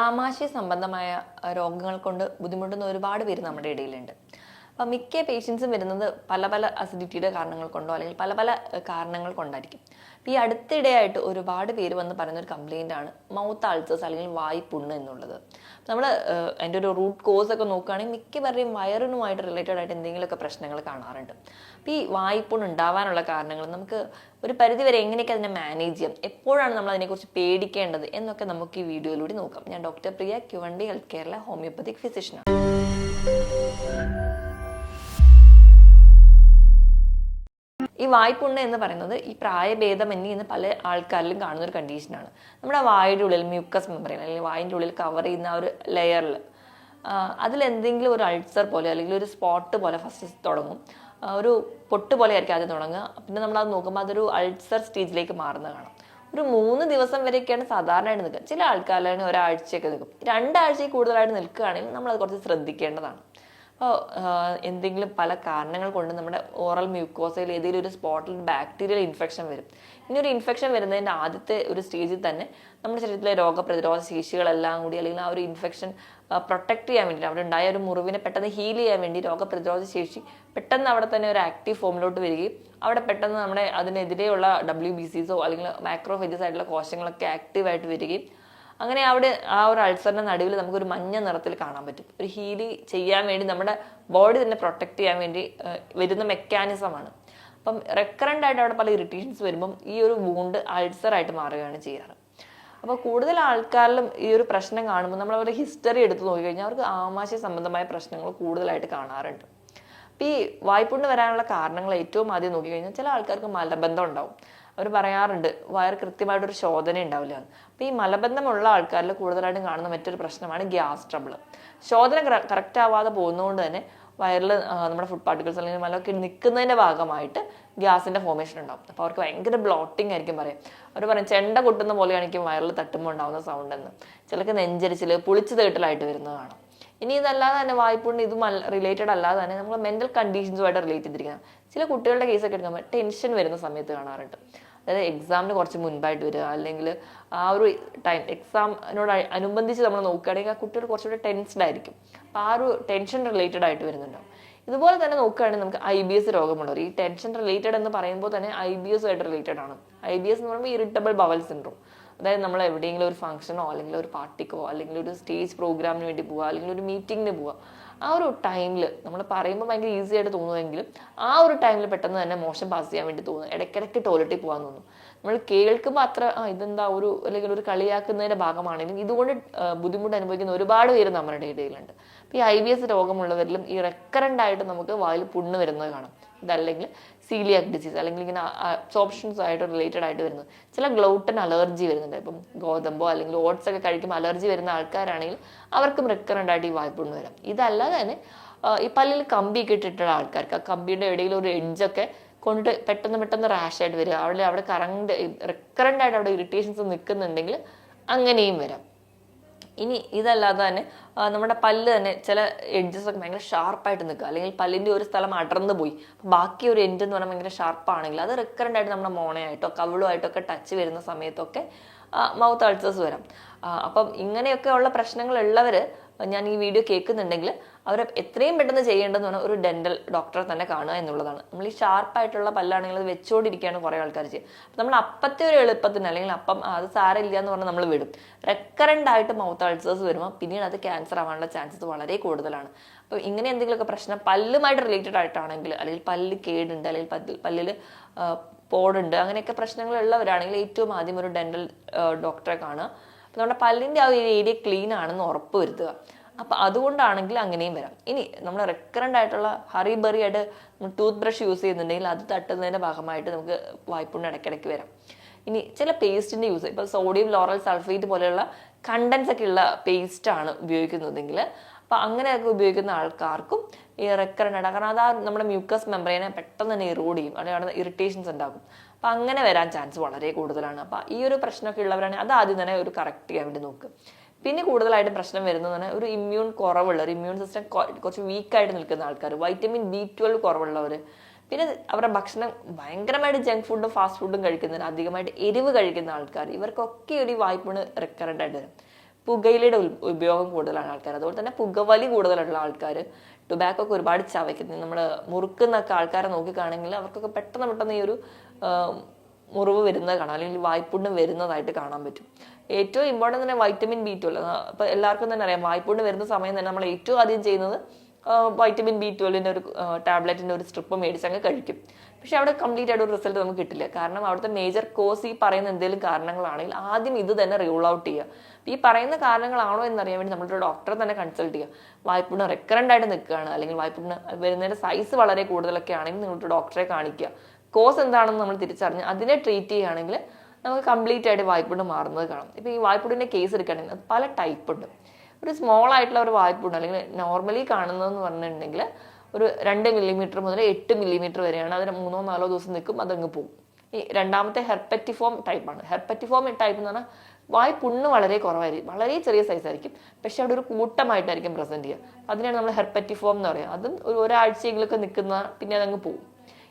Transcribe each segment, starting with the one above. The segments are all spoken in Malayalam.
ആമാശയ സംബന്ധമായ രോഗങ്ങൾ കൊണ്ട് ബുദ്ധിമുട്ടുന്ന ഒരുപാട് പേര് നമ്മുടെ ഇടയിലുണ്ട്. അപ്പം മിക്ക പേഷ്യൻസും വരുന്നത് പല പല അസിഡിറ്റിയുടെ കാരണങ്ങൾ കൊണ്ടോ അല്ലെങ്കിൽ പല പല കാരണങ്ങൾ കൊണ്ടായിരിക്കും. ഈ അടുത്തിടെയായിട്ട് ഒരുപാട് പേര് വന്ന് പറയുന്ന ഒരു കംപ്ലൈന്റ് ആണ് മൗത്ത് അൾസേഴ്സ് അല്ലെങ്കിൽ വായ് പുണ്ണ് എന്നുള്ളത്. നമ്മൾ അതിന്റെ ഒരു റൂട്ട് കോസ് ഒക്കെ നോക്കുകയാണെങ്കിൽ മിക്കവരുടെയും വയറിനുമായിട്ട് റിലേറ്റഡ് ആയിട്ട് എന്തെങ്കിലുമൊക്കെ പ്രശ്നങ്ങൾ കാണാറുണ്ട്. അപ്പോൾ ഈ വായ്പുണ്ണ് ഉണ്ടാവാനുള്ള കാരണങ്ങൾ നമുക്ക് ഒരു പരിധിവരെ എങ്ങനെയൊക്കെ അതിനെ മാനേജ് ചെയ്യാം എപ്പോഴാണ് നമ്മൾ അതിനെക്കുറിച്ച് പേടിക്കേണ്ടത് എന്നൊക്കെ നമുക്ക് ഈ വീഡിയോയിലൂടെ നോക്കാം. ഞാൻ ഡോക്ടർ പ്രിയ ക്യുവണ്ടി ഹെൽത്ത് കെയറിലെ ഹോമിയോപ്പതിക് ഫിസിഷ്യനാണ് ഈ വായ്പുണ്ണ് എന്ന് പറയുന്നത് ഈ പ്രായഭേദമന്യേ എന്ന് പല ആൾക്കാരിലും കാണുന്ന ഒരു കണ്ടീഷനാണ് നമ്മുടെ വായുടെ ഉള്ളിൽ മ്യൂക്കസ് മെമ്പറൈൻ അല്ലെങ്കിൽ വായിന്റെ ഉള്ളിൽ കവർ ചെയ്യുന്ന ആ ഒരു ലെയറിൽ അതിലെന്തെങ്കിലും ഒരു അൾസർ പോലെ അല്ലെങ്കിൽ ഒരു സ്പോട്ട് പോലെ ഫസ്റ്റ് തുടങ്ങും. ഒരു പൊട്ട് പോലെ ആയിരിക്കും ആദ്യം തുടങ്ങുക. പിന്നെ നമ്മൾ അത് നോക്കുമ്പോൾ അതൊരു അൾസർ സ്റ്റേജിലേക്ക് മാറുന്നത് കാണാം. ഒരു മൂന്ന് ദിവസം വരെയൊക്കെയാണ് സാധാരണയായിട്ട് നിൽക്കുക. ചില ആൾക്കാരിലാണ് ഒരാഴ്ചയൊക്കെ നിൽക്കും. രണ്ടാഴ്ചയിൽ കൂടുതലായിട്ട് നിൽക്കുകയാണെങ്കിൽ നമ്മൾ അത് കുറച്ച് ശ്രദ്ധിക്കേണ്ടതാണ്. എന്തെങ്കിലും പല കാരണങ്ങൾ കൊണ്ട് നമ്മുടെ ഓറൽ മ്യൂക്കോസയിൽ ഏതെങ്കിലും ഒരു സ്പോട്ടിൽ ബാക്ടീരിയൽ ഇൻഫെക്ഷൻ വരും. ഇനി ഒരു ഇൻഫെക്ഷൻ വരുന്നതിന്റെ ആദ്യത്തെ ഒരു സ്റ്റേജിൽ തന്നെ നമ്മുടെ ശരീരത്തിലെ രോഗപ്രതിരോധ ശേഷികളെല്ലാം കൂടി അല്ലെങ്കിൽ ആ ഒരു ഇൻഫെക്ഷൻ പ്രൊട്ടക്ട് ചെയ്യാൻ വേണ്ടി അവിടെ ഉണ്ടായ ഒരു മുറിവിനെ പെട്ടെന്ന് ഹീൽ ചെയ്യാൻ വേണ്ടി രോഗപ്രതിരോധ ശേഷി പെട്ടെന്ന് അവിടെ തന്നെ ഒരു ആക്റ്റീവ് ഫോമിലോട്ട് വരികയും അവിടെ പെട്ടെന്ന് നമ്മുടെ അതിനെതിരെയുള്ള ഡബ്ല്യു ബി സീസോ അല്ലെങ്കിൽ മാക്രോഫേജസ് ആയിട്ടുള്ള കോശങ്ങളൊക്കെ ആക്റ്റീവായിട്ട് വരികയും അങ്ങനെ അവിടെ ആ ഒരു അൾസറിന്റെ നടുവിൽ നമുക്കൊരു മഞ്ഞ നിറത്തിൽ കാണാൻ പറ്റും. ഒരു ഹീലി ചെയ്യാൻ വേണ്ടി നമ്മുടെ ബോഡി തന്നെ പ്രൊട്ടക്റ്റ് ചെയ്യാൻ വേണ്ടി വരുന്ന മെക്കാനിസമാണ്. അപ്പം റെക്കറന്റ് ആയിട്ട് അവിടെ പല ഇറിറ്റേഷൻസ് വരുമ്പം ഈ ഒരു വൂണ്ട് അൾസർ ആയിട്ട് മാറുകയാണ് ചെയ്യാറ്. അപ്പോൾ കൂടുതൽ ആൾക്കാരിലും ഈ ഒരു പ്രശ്നം കാണുമ്പോൾ നമ്മൾ അവരുടെ ഹിസ്റ്ററി എടുത്ത് നോക്കിക്കഴിഞ്ഞാൽ അവർക്ക് ആമാശയ സംബന്ധമായ പ്രശ്നങ്ങൾ കൂടുതലായിട്ട് കാണാറുണ്ട്. അപ്പോൾ ഈ വായ്പുണ്ണ് വരാനുള്ള കാരണങ്ങൾ ഏറ്റവും ആദ്യം നോക്കിക്കഴിഞ്ഞാൽ ചില ആൾക്കാർക്ക് മലബന്ധം ഉണ്ടാവും. അവർ പറയാറുണ്ട് വയർ കൃത്യമായിട്ടൊരു ശോധന ഉണ്ടാവില്ല അപ്പോൾ ഈ മലബന്ധമുള്ള ആൾക്കാരിൽ കൂടുതലായിട്ടും കാണുന്ന മറ്റൊരു പ്രശ്നമാണ് ഗ്യാസ് ട്രബിൾ ശോധന കറക്റ്റ് ആവാതെ പോകുന്നതുകൊണ്ട് തന്നെ വയറിൽ നമ്മുടെ ഫുഡ് പാർട്ടിക്കിൾസ് അല്ലെങ്കിൽ മലമൊക്കെ നിൽക്കുന്നതിന്റെ ഭാഗമായിട്ട് ഗ്യാസിന്റെ ഫോമേഷൻ ഉണ്ടാവും. അപ്പോൾ അവർക്ക് ഭയങ്കര ബ്ലോട്ടിംഗ് ആയിരിക്കും പറയാം. അവർ പറയും ചെണ്ട കൊട്ടുന്ന പോലെയായിരിക്കും വയറിൽ തട്ടുമ്പോൾ ഉണ്ടാകുന്ന സൗണ്ട് എന്ന്. ചിലർക്ക് നെഞ്ചരിച്ചിൽ പുളിച്ചു തേട്ടലായിട്ട് വരുന്നത് കാണാം. ഇനി ഇതല്ലാതെ തന്നെ വായ്പുണ്ട് ഇതും റിലേറ്റഡ് അല്ലാതെ തന്നെ നമ്മൾ മെന്റൽ കണ്ടീഷൻസുമായിട്ട് റിലേറ്റ് ചെയ്തിരിക്കുന്നത് ചില കുട്ടികളുടെ കേസൊക്കെ എടുക്കുമ്പോൾ ടെൻഷൻ വരുന്ന സമയത്ത് കാണാറുണ്ട്. അതായത് എക്സാമിന് കുറച്ച് മുൻപായിട്ട് വരിക അല്ലെങ്കിൽ ആ ഒരു ടൈം എക്സാമിനോട് അനുബന്ധിച്ച് നമ്മൾ നോക്കുകയാണെങ്കിൽ ആ കുട്ടികൾ കുറച്ചുകൂടി ടെൻസ്ഡ് ആയിരിക്കും. അപ്പോൾ ആ ഒരു ടെൻഷൻ റിലേറ്റഡ് ആയിട്ട് വരുന്നുണ്ടാവും. ഇതുപോലെ തന്നെ നോക്കുകയാണെങ്കിൽ നമുക്ക് ഐ ബി എസ് രോഗമുള്ളവർ ഈ ടെൻഷൻ റിലേറ്റഡ് എന്ന് പറയുമ്പോൾ തന്നെ ഐ ബി എസ് ആയിട്ട് റിലേറ്റഡ് ആണ്. ഐ ബി എസ് എന്ന് പറയുമ്പോൾ ഇറിറ്റബിൾ ബവൽ സിൻഡ്രോം അതായത് നമ്മൾ എവിടെയെങ്കിലും ഒരു ഫംഗ്ഷനോ അല്ലെങ്കിൽ ഒരു പാർട്ടിക്കോ അല്ലെങ്കിൽ ഒരു സ്റ്റേജ് പ്രോഗ്രാമിന് വേണ്ടി പോവുക അല്ലെങ്കിൽ ഒരു മീറ്റിങ്ങിന് പോവുക ആ ഒരു ടൈമിൽ നമ്മൾ പറയുമ്പോൾ ഭയങ്കര ഈസി ആയിട്ട് തോന്നുമെങ്കിലും ആ ഒരു ടൈമിൽ പെട്ടെന്ന് തന്നെ മോശം പാസ് ചെയ്യാൻ വേണ്ടി തോന്നും. ഇടയ്ക്കിടയ്ക്ക് ടോയ്ലറ്റിൽ പോകാൻ തോന്നും. നമ്മൾ കേൾക്കുമ്പോൾ അത്ര ആ ഇതെന്താ ഒരു അല്ലെങ്കിൽ ഒരു കളിയാക്കുന്നതിന്റെ ഭാഗമാണെങ്കിലും ഇതുകൊണ്ട് ബുദ്ധിമുട്ട് അനുഭവിക്കുന്ന ഒരുപാട് പേര് നമ്മുടെ ഇടയിലുണ്ട്. അപ്പോൾ ഈ ഐ ബി എസ് രോഗമുള്ളവരിലും ഈ റെക്കറന്റ് ആയിട്ട് നമുക്ക് വായിൽ പുണ്ണ് വരുന്നത് കാണാം. ഇതല്ലെങ്കിൽ സീലിയാക് ഡിസീസ് അല്ലെങ്കിൽ ഇങ്ങനെ അബ്സോപ്ഷൻസ് ആയിട്ട് റിലേറ്റഡ് ആയിട്ട് വരുന്നത്. ചില ഗ്ലൗട്ടൻ അലർജി വരുന്നുണ്ട്. ഇപ്പം ഗോതമ്പോ അല്ലെങ്കിൽ ഓട്സ് ഒക്കെ കഴിക്കുമ്പോൾ അലർജി വരുന്ന ആൾക്കാരാണെങ്കിൽ അവർക്കും റെക്കറന്റ് ആയിട്ട് ഈ വായ്പുണ്ണ് വരാം. ഇതല്ലാതെ തന്നെ ഈ പല്ലിൽ കമ്പിയൊക്കെ ഇട്ടിട്ടുള്ള ആൾക്കാർക്ക് ആ കമ്പിയുടെ ഇടയിൽ ഒരു എഡ്ജൊക്കെ കൊണ്ടിട്ട് പെട്ടെന്ന് പെട്ടെന്ന് റാഷ് ആയിട്ട് വരിക. അവിടെ അവിടെ കറണ്ട് റിക്കറന്റ് ആയിട്ട് അവിടെ ഇറിറ്റേഷൻസ് നിൽക്കുന്നുണ്ടെങ്കിൽ അങ്ങനെയും വരാം. ഇനി ഇതല്ലാതെ തന്നെ നമ്മുടെ പല്ല് തന്നെ ചില എഡ്ജസ് ഒക്കെ ഭയങ്കര ഷാർപ്പായിട്ട് നിൽക്കുക. അല്ലെങ്കിൽ പല്ലിന്റെ ഒരു സ്ഥലം അടർന്നു പോയി. ബാക്കി ഒരു എൻഡ് എന്ന് പറഞ്ഞാൽ ഭയങ്കര ഷാർപ്പാണെങ്കിൽ അത് റിക്കറന്റ് ആയിട്ട് നമ്മുടെ മോണയായിട്ടോ കവിളുമായിട്ടോ ഒക്കെ ടച്ച് വരുന്ന സമയത്തൊക്കെ മൗത്ത് അൾസേഴ്സ് വരാം. അപ്പം ഇങ്ങനെയൊക്കെ ഉള്ള പ്രശ്നങ്ങൾ ഉള്ളവര് ഞാൻ ഈ വീഡിയോ കേൾക്കുന്നുണ്ടെങ്കിൽ അവർ എത്രയും പെട്ടെന്ന് ചെയ്യേണ്ടതെന്ന് പറഞ്ഞാൽ ഒരു ഡെന്റൽ ഡോക്ടറെ തന്നെ കാണുക എന്നുള്ളതാണ്. നമ്മൾ ഈ ഷാർപ്പായിട്ടുള്ള പല്ലാണെങ്കിൽ അത് വെച്ചുകൊണ്ടിരിക്കുകയാണ് കുറേ ആൾക്കാർ ചെയ്യുക. നമ്മൾ അപ്പത്തെ ഒരു എളുപ്പത്തിന് അല്ലെങ്കിൽ അപ്പം അത് സാരമില്ല എന്ന് പറഞ്ഞാൽ നമ്മൾ വിടും. റെക്കറന്റ് ആയിട്ട് മൗത്ത് അൾസേഴ്സ് വരുമ്പോൾ പിന്നീട് അത് ക്യാൻസർ ആവാനുള്ള ചാൻസസ് വളരെ കൂടുതലാണ്. അപ്പോൾ ഇങ്ങനെ എന്തെങ്കിലുമൊക്കെ പ്രശ്നം പല്ലുമായിട്ട് റിലേറ്റഡ് ആയിട്ടാണെങ്കിൽ അല്ലെങ്കിൽ പല്ല് കേടുണ്ട് അല്ലെങ്കിൽ പല്ല് പല്ലിൽ പോടുണ്ട് അങ്ങനെയൊക്കെ പ്രശ്നങ്ങളുള്ളവരാണെങ്കിൽ ഏറ്റവും ആദ്യം ഒരു ഡെന്റൽ ഡോക്ടറെ കാണുക. അപ്പോൾ നമ്മുടെ പല്ലിന്റെ ആ ഒരു ഏരിയ ക്ലീൻ ആണെന്ന് ഉറപ്പ് വരുത്തുക. അപ്പോൾ അതുകൊണ്ടാണെങ്കിൽ അങ്ങനെയും വരാം. ഇനി നമ്മൾ റെക്കറന്റ് ആയിട്ടുള്ള ഹറി ബറി ആയിട്ട് ടൂത്ത് ബ്രഷ് യൂസ് ചെയ്യുന്നുണ്ടെങ്കിൽ അത് തട്ടുന്നതിന്റെ ഭാഗമായിട്ട് നമുക്ക് വായ്പുണ്ണ് ഇടയ്ക്കിടയ്ക്ക് വരാം. ഇനി ചില പേസ്റ്റിന്റെ യൂസ് ഇപ്പോൾ സോഡിയം ലോറൽ സൾഫേറ്റ് പോലെയുള്ള കണ്ടൻസ് ഒക്കെ ഉള്ള പേസ്റ്റാണ് ഉപയോഗിക്കുന്നതെങ്കിൽ അപ്പോൾ അങ്ങനെയൊക്കെ ഉപയോഗിക്കുന്ന ആൾക്കാർക്കും ഈ റെക്കറന്റ് കാരണം അത് നമ്മുടെ മ്യൂക്കസ് മെമ്പറേനെ പെട്ടെന്ന് തന്നെ ഇറോഡ് ചെയ്യും അല്ലെങ്കിൽ ഇറിറ്റേഷൻസ് ഉണ്ടാകും. അപ്പൊ അങ്ങനെ വരാൻ ചാൻസ് വളരെ കൂടുതലാണ്. അപ്പം ഈ ഒരു പ്രശ്നമൊക്കെ ഉള്ളവരാണെങ്കിൽ അത് ആദ്യം തന്നെ ഒരു കറക്റ്റ് ചെയ്യാൻ വേണ്ടി നോക്കുക പിന്നെ കൂടുതലായിട്ട് പ്രശ്നം വരുന്നതാണ് ഒരു ഇമ്മ്യൂൺ കുറവുള്ള ഒരു ഇമ്മ്യൂൺ സിസ്റ്റം കുറച്ച് വീക്കായിട്ട് നിൽക്കുന്ന ആൾക്കാർ വൈറ്റമിൻ ബി ട്വൽവ് കുറവുള്ളവർ പിന്നെ അവരുടെ ഭക്ഷണം ഭയങ്കരമായിട്ട് ജങ്ക് ഫുഡും ഫാസ്റ്റ് ഫുഡും കഴിക്കുന്നതിന് അധികമായിട്ട് എരിവ് കഴിക്കുന്ന ആൾക്കാർ ഇവർക്കൊക്കെ ഒരു വായ്പണ് റിക്കറന്റ് ആയിട്ട് വരും. പുകയിലയുടെ ഉപയോഗം കൂടുതലാണ് ആൾക്കാർ അതുപോലെ തന്നെ പുകവലി കൂടുതലുള്ള ആൾക്കാർ ടുബാക്കോ ഒക്കെ ഒരുപാട് ചവയ്ക്കുന്നത് നമ്മൾ മുറുക്കുന്നൊക്കെ ആൾക്കാരെ നോക്കിക്കാണെങ്കിൽ അവർക്കൊക്കെ പെട്ടെന്ന് പെട്ടെന്ന് ഈ ഒരു മുറിവ് വരുന്നത് കാണാം അല്ലെങ്കിൽ വായ്പുണ്ണ് വരുന്നതായിട്ട് കാണാൻ പറ്റും. ഏറ്റവും ഇമ്പോർട്ടന്റ് തന്നെ വൈറ്റമിൻ ബി ട്വൽവ് അപ്പോൾ എല്ലാവർക്കും തന്നെ അറിയാം വായ്പുണ്ണ് വരുന്ന സമയം തന്നെ നമ്മൾ ഏറ്റവും ആദ്യം ചെയ്യുന്നത് വൈറ്റമിൻ ബി ട്വൽവിന്റെ ഒരു ടാബ്ലറ്റിന്റെ ഒരു സ്ട്രിപ്പ് മേടിച്ച് അങ്ങ് കഴിക്കും. പക്ഷേ അവിടെ കംപ്ലീറ്റ് ആയിട്ട് ഒരു റിസൾട്ട് നമുക്ക് കിട്ടില്ല. കാരണം അവിടുത്തെ മേജർ കോസ് ഈ പറയുന്ന എന്തെങ്കിലും കാരണങ്ങളാണെങ്കിൽ ആദ്യം ഇത് തന്നെ റൂൾ ഔട്ട് ചെയ്യുക. ഈ പറയുന്ന കാരണങ്ങളാണോ എന്നറിയാൻ വേണ്ടി നമ്മളൊരു ഡോക്ടറെ തന്നെ കൺസൾട്ട് ചെയ്യുക. വായ്പുണ്ണ് റെക്കറന്റ് ആയിട്ട് നിൽക്കുകയാണ് അല്ലെങ്കിൽ വായ്പുണ്ണ് വരുന്നതിന്റെ സൈസ് വളരെ കൂടുതലൊക്കെ ആണെങ്കിൽ നിങ്ങളൊരു ഡോക്ടറെ കാണിക്കുക. കോസ് എന്താണെന്ന് നമ്മൾ തിരിച്ചറിഞ്ഞ് അതിനെ ട്രീറ്റ് ചെയ്യുകയാണെങ്കിൽ നമുക്ക് കംപ്ലീറ്റ് ആയിട്ട് വായ്പുണ്ട് മാറുന്നത് കാണാം. ഇപ്പൊ ഈ വായ്പുണ്ണിന്റെ കേസ് എടുക്കുകയാണെങ്കിൽ അത് പല ടൈപ്പ് ഉണ്ട്. ഒരു സ്മോൾ ആയിട്ടുള്ള ഒരു വായ്പുണ്ട്. അല്ലെങ്കിൽ നോർമലി കാണുന്നതെന്ന് പറഞ്ഞിട്ടുണ്ടെങ്കിൽ ഒരു രണ്ട് മില്ലിമീറ്റർ മുതൽ എട്ട് മില്ലിമീറ്റർ വരെയാണ് അതിന് മൂന്നോ നാലോ ദിവസം നിൽക്കും അതങ്ങ് പോകും. ഈ രണ്ടാമത്തെ ഹെർപ്പറ്റിഫോം ടൈപ്പാണ് ഹെർപ്പറ്റിഫോം ടൈപ്പ് എന്ന് പറഞ്ഞാൽ വായ് പുണ്ണ് വളരെ കുറവായിരിക്കും. വളരെ ചെറിയ സൈസ് ആയിരിക്കും. പക്ഷെ അവിടെ ഒരു കൂട്ടമായിട്ടായിരിക്കും പ്രസന്റ് ചെയ്യുക. അതിനാണ് നമ്മൾ ഹെർപ്പറ്റിഫോം എന്ന് പറയുക. അതും ഒരു ഒരാഴ്ചയെങ്കിലൊക്കെ നിൽക്കുന്ന പിന്നെ അതങ്ങ് പോകും.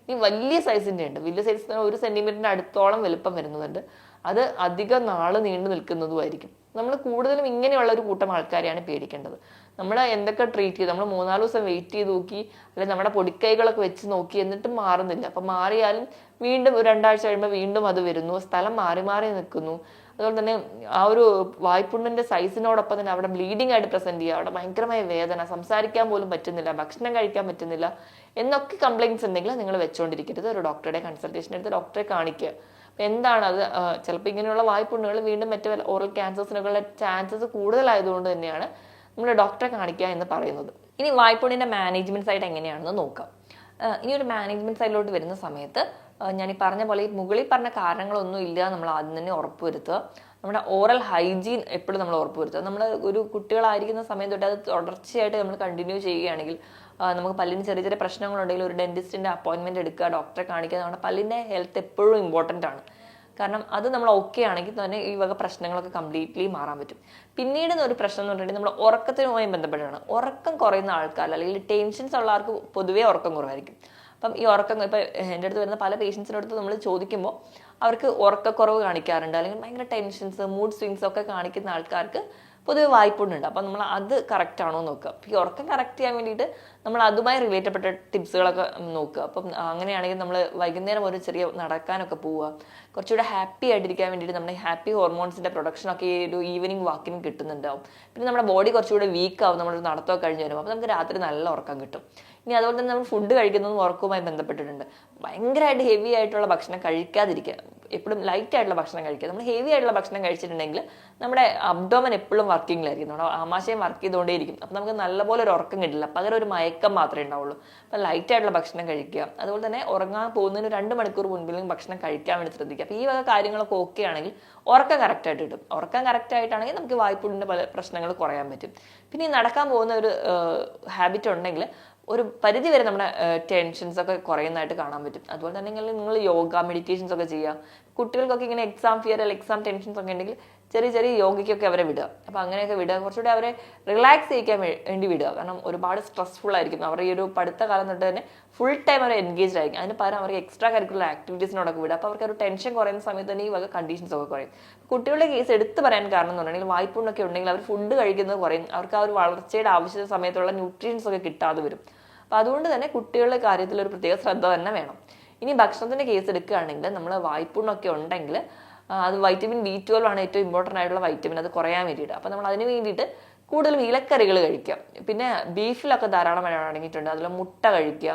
ഇനി വലിയ സൈസിന്റെ ഉണ്ട് വലിയ സൈസ് ഒരു സെന്റിമീറ്ററിന്റെ അടുത്തോളം വലുപ്പം വരുന്നുണ്ട്. അത് അധികം നാൾ നീണ്ടു നിൽക്കുന്നതുമായിരിക്കും. നമ്മൾ കൂടുതലും ഇങ്ങനെയുള്ള ഒരു കൂട്ടം ആൾക്കാരെയാണ് പേടിക്കേണ്ടത്. നമ്മൾ എന്തൊക്കെ ട്രീറ്റ് ചെയ്ത് നമ്മൾ മൂന്നാൽ ദിവസം വെയിറ്റ് ചെയ്ത് നോക്കി അല്ലെങ്കിൽ നമ്മുടെ പൊടിക്കൈകളൊക്കെ വെച്ച് നോക്കി എന്നിട്ടും മാറുന്നില്ല. അപ്പം മാറിയാലും വീണ്ടും ഒരു രണ്ടാഴ്ച കഴിയുമ്പോൾ വീണ്ടും അത് വരുന്നു. സ്ഥലം മാറി മാറി നിൽക്കുന്നു. അതുപോലെ തന്നെ ആ ഒരു വായ്പുണ്ണിന്റെ സൈസിനോടൊപ്പം തന്നെ അവിടെ ബ്ലീഡിംഗ് ആയിട്ട് പ്രസന്റ് ചെയ്യുക. അവിടെ ഭയങ്കരമായ വേദന. സംസാരിക്കാൻ പോലും പറ്റുന്നില്ല. ഭക്ഷണം കഴിക്കാൻ പറ്റുന്നില്ല. എന്നൊക്കെ കംപ്ലയിൻസ് ഉണ്ടെങ്കിൽ നിങ്ങൾ വെച്ചുകൊണ്ടിരിക്കരുത് ഒരു ഡോക്ടറുടെ കൺസൾട്ടേഷൻ എടുത്ത് ഡോക്ടറെ കാണിക്കുക എന്താണ് അത് ചിലപ്പോൾ ഇങ്ങനെയുള്ള വായ്പുണ്ണുകൾ വീണ്ടും മറ്റു ഓറൽ ക്യാൻസേഴ്സിനൊക്കെയുള്ള ചാൻസസ് കൂടുതലായതുകൊണ്ട് തന്നെയാണ് നമ്മൾ ഡോക്ടറെ കാണിക്കുക എന്ന് പറയുന്നത്. ഇനി വായ്പുണ്ണിന്റെ മാനേജ്മെന്റ് സൈഡ് എങ്ങനെയാണെന്ന് നോക്കാം. ഇനി ഒരു മാനേജ്മെന്റ് സൈഡിലോട്ട് വരുന്ന സമയത്ത് ഞാൻ ഈ പറഞ്ഞ പോലെ ഈ മുകളിൽ പറഞ്ഞ കാരണങ്ങളൊന്നും ഇല്ല നമ്മൾ ആദ്യം തന്നെ ഉറപ്പുവരുത്തുക. നമ്മുടെ ഓറൽ ഹൈജീൻ എപ്പോഴും നമ്മൾ ഉറപ്പുവരുത്തുക നമ്മൾ ഒരു കുട്ടികളായിരിക്കുന്ന സമയം തൊട്ട് അത് തുടർച്ചയായിട്ട് നമ്മൾ കണ്ടിന്യൂ ചെയ്യുകയാണെങ്കിൽ നമുക്ക് പല്ലിന് ചെറിയ ചെറിയ പ്രശ്നങ്ങളുണ്ടെങ്കിൽ ഒരു ഡെന്റിസ്റ്റിന്റെ അപ്പോയിന്റ്മെന്റ് എടുക്കുക ഡോക്ടറെ കാണിക്കുക നമ്മുടെ പല്ലിന്റെ ഹെൽത്ത് എപ്പോഴും ഇമ്പോർട്ടന്റ് ആണ്. കാരണം അത് നമ്മൾ ഓക്കെ ആണെങ്കിൽ തന്നെ ഈ വക പ്രശ്നങ്ങളൊക്കെ കംപ്ലീറ്റ്ലി മാറാൻ പറ്റും. പിന്നീട് ഒരു പ്രശ്നം എന്ന് പറഞ്ഞിട്ടുണ്ടെങ്കിൽ നമ്മൾ ഉറക്കത്തിനുമായി ബന്ധപ്പെട്ടാണ് ഉറക്കം കുറയുന്ന ആൾക്കാർ അല്ലെങ്കിൽ ടെൻഷൻസ് ഉള്ള ആൾക്ക് പൊതുവേ ഉറക്കം കുറവായിരിക്കും. അപ്പം ഈ ഉറക്കം ഇപ്പോൾ എന്റെ അടുത്ത് വരുന്ന പല പേഷ്യൻസിനടുത്ത് നമ്മൾ ചോദിക്കുമ്പോൾ അവർക്ക് ഉറക്കക്കുറവ് കാണിക്കാറുണ്ട്. അല്ലെങ്കിൽ ഭയങ്കര ടെൻഷൻസ് മൂഡ് സ്വിങ്സ് ഒക്കെ കാണിക്കുന്ന ആൾക്കാർക്ക് പൊതുവെ വായ്പുണ്ട് അപ്പം നമ്മൾ അത് കറക്റ്റ് ആണോ നോക്കുക. അപ്പം ഈ ഉറക്കം കറക്റ്റ് ചെയ്യാൻ വേണ്ടിയിട്ട് നമ്മൾ അതുമായി റിലേറ്റപ്പെട്ട ടിപ്സുകളൊക്കെ നോക്കുക. അപ്പം അങ്ങനെയാണെങ്കിൽ നമ്മൾ വൈകുന്നേരം ഒരു ചെറിയ നടക്കാനൊക്കെ പോവുക. കുറച്ചുകൂടെ ഹാപ്പി ആയിട്ടിരിക്കാൻ വേണ്ടിയിട്ട് നമ്മുടെ ഹാപ്പി ഹോർമോൺസിന്റെ പ്രൊഡക്ഷനൊക്കെ ഈ ഒരു ഈവനിങ് വാക്കിന് കിട്ടുന്നുണ്ടാവും. പിന്നെ നമ്മുടെ ബോഡി കുറച്ചുകൂടെ വീക്ക് ആവും. നമ്മൾ നടത്തമൊക്കെ കഴിഞ്ഞ് വരുമ്പോൾ. അപ്പോൾ നമുക്ക് രാത്രി നല്ല ഉറക്കം കിട്ടും. ഇനി അതുപോലെ തന്നെ നമ്മൾ ഫുഡ് കഴിക്കുന്നതും ഉറക്കവുമായി ബന്ധപ്പെട്ടിട്ടുണ്ട്. ഭയങ്കരമായിട്ട് ഹെവി ആയിട്ടുള്ള ഭക്ഷണം കഴിക്കാതിരിക്കുക. എപ്പോഴും ലൈറ്റ് ആയിട്ടുള്ള ഭക്ഷണം കഴിക്കുക. നമ്മൾ ഹെവി ആയിട്ടുള്ള ഭക്ഷണം കഴിച്ചിട്ടുണ്ടെങ്കിൽ നമ്മുടെ അബ്ഡോമൻ എപ്പോഴും വർക്കിങ്ങിലായിരിക്കും നമ്മുടെ ആമാശയം വർക്ക് ചെയ്തുകൊണ്ടേയിരിക്കും. അപ്പം നമുക്ക് നല്ലപോലെ ഒരു ഉറക്കം കിട്ടില്ല. പകരം ഒരു മയക്കം മാത്രമേ ഉണ്ടാവുള്ളൂ. അപ്പം ലൈറ്റ് ആയിട്ടുള്ള ഭക്ഷണം കഴിക്കുക. അതുപോലെ തന്നെ ഉറങ്ങാൻ പോകുന്നതിന് രണ്ട് മണിക്കൂർ മുൻപിലും ഭക്ഷണം കഴിക്കാൻ വേണ്ടി ശ്രദ്ധിക്കുക. അപ്പം ഈ വക കാര്യങ്ങളൊക്കെ ഓക്കെ ആണെങ്കിൽ ഉറക്കം കറക്റ്റായിട്ട് കിട്ടും. ഉറക്കം കറക്റ്റായിട്ടാണെങ്കിൽ നമുക്ക് വായ്പുള്ളിന്റെ പല പ്രശ്നങ്ങൾ കുറയാൻ പറ്റും. പിന്നെ ഈ നടക്കാൻ പോകുന്ന ഒരു ഹാബിറ്റ് ഉണ്ടെങ്കിൽ ഒരു പരിധി വരെ നമ്മുടെ ടെൻഷൻസ് ഒക്കെ കുറയുന്നതായിട്ട് കാണാൻ പറ്റും. അതുപോലെ തന്നെ നിങ്ങൾ യോഗ മെഡിറ്റേഷൻസ് ഒക്കെ ചെയ്യുക. കുട്ടികൾക്കൊക്കെ ഇങ്ങനെ എക്സാം ഫിയർ അല്ലെങ്കിൽ എക്സാം ടെൻഷൻസ് ഒക്കെ ഉണ്ടെങ്കിൽ ചെറിയ ചെറിയ യോഗയ്ക്കൊക്കെ അവരെ വിടുക. അപ്പോൾ അങ്ങനെയൊക്കെ വിടുക. കുറച്ചുകൂടി അവരെ റിലാക്സ് ചെയ്യിക്കാൻ വേണ്ടി വിടുക. കാരണം ഒരുപാട് സ്ട്രെസ്ഫുൾ ആയിരിക്കും അവർ ഈ ഒരു പഠിത്ത കാലം തൊട്ട് തന്നെ ഫുൾ ടൈം അവർ എൻഗേജ് ആയിരിക്കും. അതിന് പകരം അവർക്ക് എക്സ്ട്രാ കരിക്കുലർ ആക്ടിവിറ്റീസിനോടൊക്കെ വിടുക. അപ്പോൾ അവർക്ക് ഒരു ടെൻഷൻ കുറയുന്ന സമയത്ത് തന്നെ ഈ വക കണ്ടീഷൻസ് ഒക്കെ കുറയും. കുട്ടികളുടെ കേസ് എടുത്ത് പറയാൻ കാരണം എന്ന് പറഞ്ഞാൽ വായ്പുണ്ണൊക്കെ ഉണ്ടെങ്കിൽ അവർ ഫുഡ് കഴിക്കുന്നത് കുറയും. അവർക്ക് ആ ഒരു വളർച്ചയുടെ ആവശ്യ സമയത്തുള്ള ന്യൂട്രിയൻസ് ഒക്കെ കിട്ടാതെ വരും. അപ്പൊ അതുകൊണ്ട് തന്നെ കുട്ടികളുടെ കാര്യത്തിൽ ഒരു പ്രത്യേക ശ്രദ്ധ തന്നെ വേണം. ഇനി ഭക്ഷണത്തിന്റെ കേസ് എടുക്കുകയാണെങ്കിൽ നമ്മൾ വായ്പുണ്ണൊക്കെ ഉണ്ടെങ്കിൽ അത് വൈറ്റമിൻ ബി ട്വൽവ് ആണ് ഏറ്റവും ഇമ്പോർട്ടന്റ് ആയിട്ടുള്ള വൈറ്റമിൻ അത് കുറയാൻ വേണ്ടിയിട്ട്. അപ്പോൾ നമ്മൾ അതിന് വേണ്ടിയിട്ട് കൂടുതലും ഇലക്കറികൾ കഴിക്കുക. പിന്നെ ബീഫിലൊക്കെ ധാരാളം അടങ്ങിയിട്ടുണ്ട്. അതിൽ മുട്ട കഴിക്കുക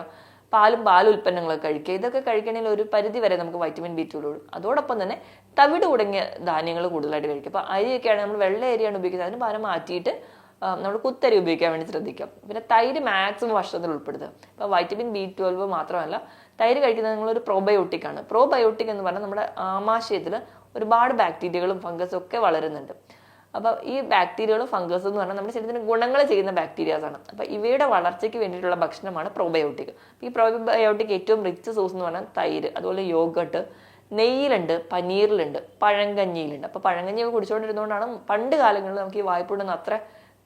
പാലും പാൽ ഉൽപ്പന്നങ്ങളൊക്കെ കഴിക്കുക. ഇതൊക്കെ കഴിക്കണമെങ്കിൽ ഒരു പരിധി വരെ നമുക്ക് വൈറ്റമിൻ ബി ട്വൽവ് അതോടൊപ്പം തന്നെ തവിട് തുടങ്ങിയ ധാന്യങ്ങൾ കൂടുതലായിട്ട് കഴിക്കുക. അപ്പോൾ അരിയൊക്കെയാണ് നമ്മൾ വെള്ള അരിയാണ് ഉപയോഗിക്കുന്നത്. അതിന് പകരം മാറ്റിയിട്ട് നമ്മൾ കുത്തരി ഉപയോഗിക്കാൻ വേണ്ടി ശ്രദ്ധിക്കാം പിന്നെ തൈര് മാക്സിമം ഭക്ഷണത്തിൽ ഉൾപ്പെടുത്തുക. ഇപ്പോൾ വൈറ്റമിൻ ബി ട്വൽവ് മാത്രമല്ല തൈര് കഴിക്കുന്നത് നിങ്ങളൊരു പ്രോബയോട്ടിക് ആണ്. പ്രോബയോട്ടിക് എന്ന് പറഞ്ഞാൽ നമ്മുടെ ആമാശയത്തിൽ ഒരുപാട് ബാക്ടീരിയകളും ഫംഗസും ഒക്കെ വളരുന്നുണ്ട്. അപ്പോൾ ഈ ബാക്ടീരിയകളും ഫംഗസ് എന്ന് പറഞ്ഞാൽ നമ്മുടെ ശരീരത്തിന് ഗുണങ്ങൾ ചെയ്യുന്ന ബാക്ടീരിയാസ് ആണ്. അപ്പോൾ ഇവയുടെ വളർച്ചയ്ക്ക് വേണ്ടിയിട്ടുള്ള ഭക്ഷണമാണ് പ്രോബയോട്ടിക് ഈ പ്രോബയോട്ടിക് ഏറ്റവും റിച്ച് സോസ് എന്ന് പറഞ്ഞാൽ തൈര് അതുപോലെ യോഗട്ട് നെയ്യിലുണ്ട് പനീറിലുണ്ട് പഴങ്കഞ്ഞിയിലുണ്ട്. അപ്പോൾ പഴങ്കഞ്ഞി കുടിച്ചുകൊണ്ടിരുന്നതുകൊണ്ടാണ് പണ്ട് കാലങ്ങളിൽ നമുക്ക് ഈ വായ്പുണ്ടെന്ന് അത്ര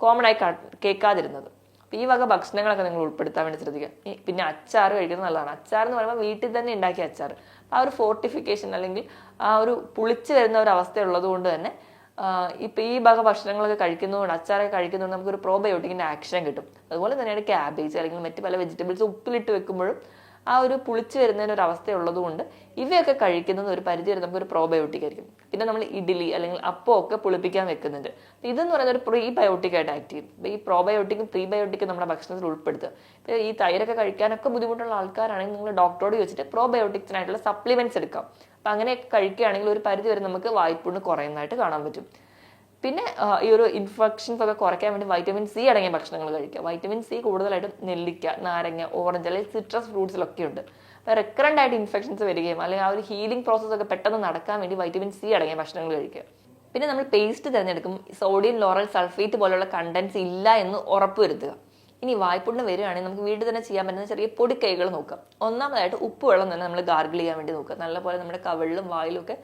കോമൺ ആയി കേൾക്കാതിരുന്നത്. അപ്പൊ ഈ വക ഭക്ഷണങ്ങളൊക്കെ നിങ്ങൾ ഉൾപ്പെടുത്താൻ വേണ്ടി ശ്രദ്ധിക്കുക. പിന്നെ അച്ചാർ കഴിക്കുന്നത് നല്ലതാണ്. അച്ചാർ എന്ന് പറയുമ്പോൾ വീട്ടിൽ തന്നെ ഉണ്ടാക്കിയ അച്ചാർ ആ ഒരു ഫോർട്ടിഫിക്കേഷൻ അല്ലെങ്കിൽ ആ ഒരു പുളിച്ച് വരുന്ന ഒരു അവസ്ഥ ഉള്ളത് കൊണ്ട് തന്നെ ഇപ്പം ഈ ഭാഗ ഭക്ഷണങ്ങളൊക്കെ കഴിക്കുന്നതുകൊണ്ട് അച്ചാറൊക്കെ കഴിക്കുന്നതുകൊണ്ട് നമുക്കൊരു പ്രോബയോട്ടിക്കിന്റെ ആക്ഷൻ കിട്ടും. അതുപോലെ തന്നെയാണ് ക്യാബേജ് അല്ലെങ്കിൽ മറ്റ് പല വെജിറ്റബിൾസ് ഉപ്പിലിട്ട് വെക്കുമ്പോഴും ആ ഒരു പുളിച്ച് വരുന്നതിന് ഒരു അവസ്ഥയുള്ളത് കൊണ്ട് ഇവയൊക്കെ കഴിക്കുന്നത് ഒരു പരിധി വരെ നമുക്കൊരു പ്രോബയോട്ടിക് ആയിരിക്കും. പിന്നെ നമ്മൾ ഇഡ്ഡലി അല്ലെങ്കിൽ അപ്പം ഒക്കെ പുളിപ്പിക്കാൻ വെക്കുന്നുണ്ട്. ഇതെന്ന് പറയുന്നത് ഒരു പ്രീ ബയോട്ടിക് ആയിട്ട് ആക്ട് ചെയ്യും. ഈ പ്രോബയോട്ടിക്കും പ്രീബയോട്ടിക്കും നമ്മുടെ ഭക്ഷണത്തിൽ ഉൾപ്പെടുത്തുക. ഈ തൈരൊക്കെ കഴിക്കാനൊക്കെ ബുദ്ധിമുട്ടുള്ള ആൾക്കാരാണെങ്കിൽ നിങ്ങൾ ഡോക്ടറോട് ചോദിച്ചിട്ട് പ്രോബയോട്ടിക്സിനായിട്ടുള്ള സപ്ലിമെന്റ്സ് എടുക്കാം. അപ്പൊ അങ്ങനെയൊക്കെ കഴിക്കുകയാണെങ്കിൽ ഒരു പരിധി വരെ നമുക്ക് വായ്പുണ്ണ് കുറയുന്നതായിട്ട് കാണാൻ പറ്റും. പിന്നെ ഈ ഒരു ഇൻഫെക്ഷൻസ് ഒക്കെ കുറയ്ക്കാൻ വേണ്ടി വൈറ്റമിൻ സി അടങ്ങിയ ഭക്ഷണങ്ങൾ കഴിക്കുക. വൈറ്റമിൻ സി കൂടുതലായിട്ടും നെല്ലിക്ക നാരങ്ങ ഓറഞ്ച് അല്ലെങ്കിൽ സിട്രസ് ഫ്രൂട്ട്സിലൊക്കെ ഉണ്ട്. അപ്പോൾ റെക്കറന്റ് ആയിട്ട് ഇൻഫെക്ഷൻസ് വരികയും അല്ലെങ്കിൽ ആ ഒരു ഹീലിംഗ് പ്രോസസ്സ് ഒക്കെ പെട്ടെന്ന് നടക്കാൻ വേണ്ടി വൈറ്റമിൻ സി അടങ്ങിയ ഭക്ഷണങ്ങൾ കഴിക്കുക. പിന്നെ നമ്മൾ പേസ്റ്റ് തിരഞ്ഞെടുക്കും. സോഡിയം ലോറൽ സൾഫേറ്റ് പോലുള്ള കണ്ടൻസ് ഇല്ല എന്ന് ഉറപ്പ് വരുത്തുക ഇനി വായ്പുണ്ണ് വരികയാണെങ്കിൽ നമുക്ക് വീട്ടിൽ തന്നെ ചെയ്യാൻ പറ്റുന്ന ചെറിയ പൊടിക്കൈകൾ നോക്കാം ഒന്നാമതായിട്ട് ഉപ്പ് വെള്ളം തന്നെ നമ്മൾ ഗാർഗിൾ ചെയ്യാൻ വേണ്ടി നോക്കുക. നല്ലപോലെ നമ്മുടെ കവിളിലും വായിലും ഒക്കെ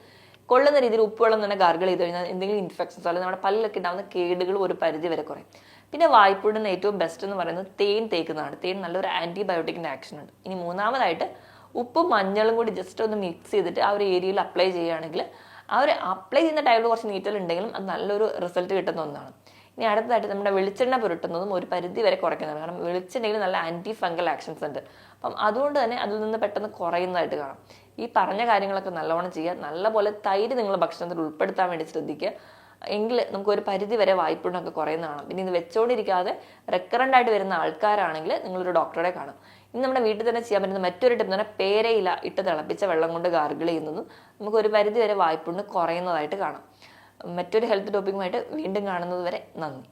കൊള്ളുന്ന രീതിയിൽ ഉപ്പുവെള്ളം തന്നെ ഗാർഗിൾ ചെയ്ത് കഴിഞ്ഞാൽ എന്തെങ്കിലും ഇൻഫെക്ഷൻസ് അല്ലെങ്കിൽ നമ്മുടെ പല്ലിലൊക്കെ ഉണ്ടാകുന്ന കേടുകൾ ഒരു പരിധി വരെ കുറയും. പിന്നെ വായ്പുണ്ണിന് ഏറ്റവും ബെസ്റ്റ് എന്ന് പറയുന്നത് തേൻ തേക്കുന്നതാണ്. തേൻ നല്ലൊരു ആന്റിബയോട്ടിക്കിന്റെ ആക്ഷൻ ഉണ്ട്. ഇനി മൂന്നാമതായിട്ട് ഉപ്പും മഞ്ഞളും കൂടി ജസ്റ്റ് ഒന്ന് മിക്സ് ചെയ്തിട്ട് ആ ഒരു ഏരിയയിൽ അപ്ലൈ ചെയ്യുകയാണെങ്കിൽ ആ ഒരു അപ്ലൈ ചെയ്യുന്ന ടൈമിൽ കുറച്ച് നീറ്റൽ ഉണ്ടെങ്കിലും അത് നല്ലൊരു റിസൾട്ട് കിട്ടുന്ന ഒന്നാണ്. ഇനി അടുത്തതായിട്ട് നമ്മുടെ വെളിച്ചെണ്ണ പുരട്ടുന്നതും ഒരു പരിധി വരെ കുറയ്ക്കുന്നതാണ്. കാരണം വെളിച്ചെണ്ണയിൽ നല്ല ആന്റി ഫംഗൽ ആക്ഷൻസ് ഉണ്ട്. അപ്പം അതുകൊണ്ട് തന്നെ അതിൽ നിന്ന് പെട്ടെന്ന് കുറയുന്നതായിട്ട് കാണാം. ഈ പറഞ്ഞ കാര്യങ്ങളൊക്കെ നല്ലവണ്ണം ചെയ്യുക. നല്ലപോലെ തൈര് നിങ്ങൾ ഭക്ഷണത്തിൽ ഉൾപ്പെടുത്താൻ വേണ്ടി ശ്രദ്ധിക്കുക. എങ്കിൽ നമുക്ക് ഒരു പരിധി വരെ വായ്പുണ്ടൊക്കെ കുറയുന്നതാണ് പിന്നെ ഇത് വെച്ചോണ്ടിരിക്കാതെ റെക്കറന്റ് ആയിട്ട് വരുന്ന ആൾക്കാരാണെങ്കിൽ നിങ്ങളൊരു ഡോക്ടറെ കാണും. ഇന്ന് നമ്മുടെ വീട്ടിൽ തന്നെ ചെയ്യാൻ പറ്റുന്ന മറ്റൊരു ടിപ്പ് എന്ന് പറഞ്ഞാൽ പേരയില ഇട്ട് തിളപ്പിച്ച വെള്ളം കൊണ്ട് ഗാർഗിൾ ചെയ്യുന്നതും നമുക്ക് ഒരു പരിധി വരെ വായ്പുണ്ട് കുറയുന്നതായിട്ട് കാണാം. മറ്റൊരു ഹെൽത്ത് ടോപ്പിക്കുമായിട്ട് വീണ്ടും കാണുന്നത് വരെ നന്ദി.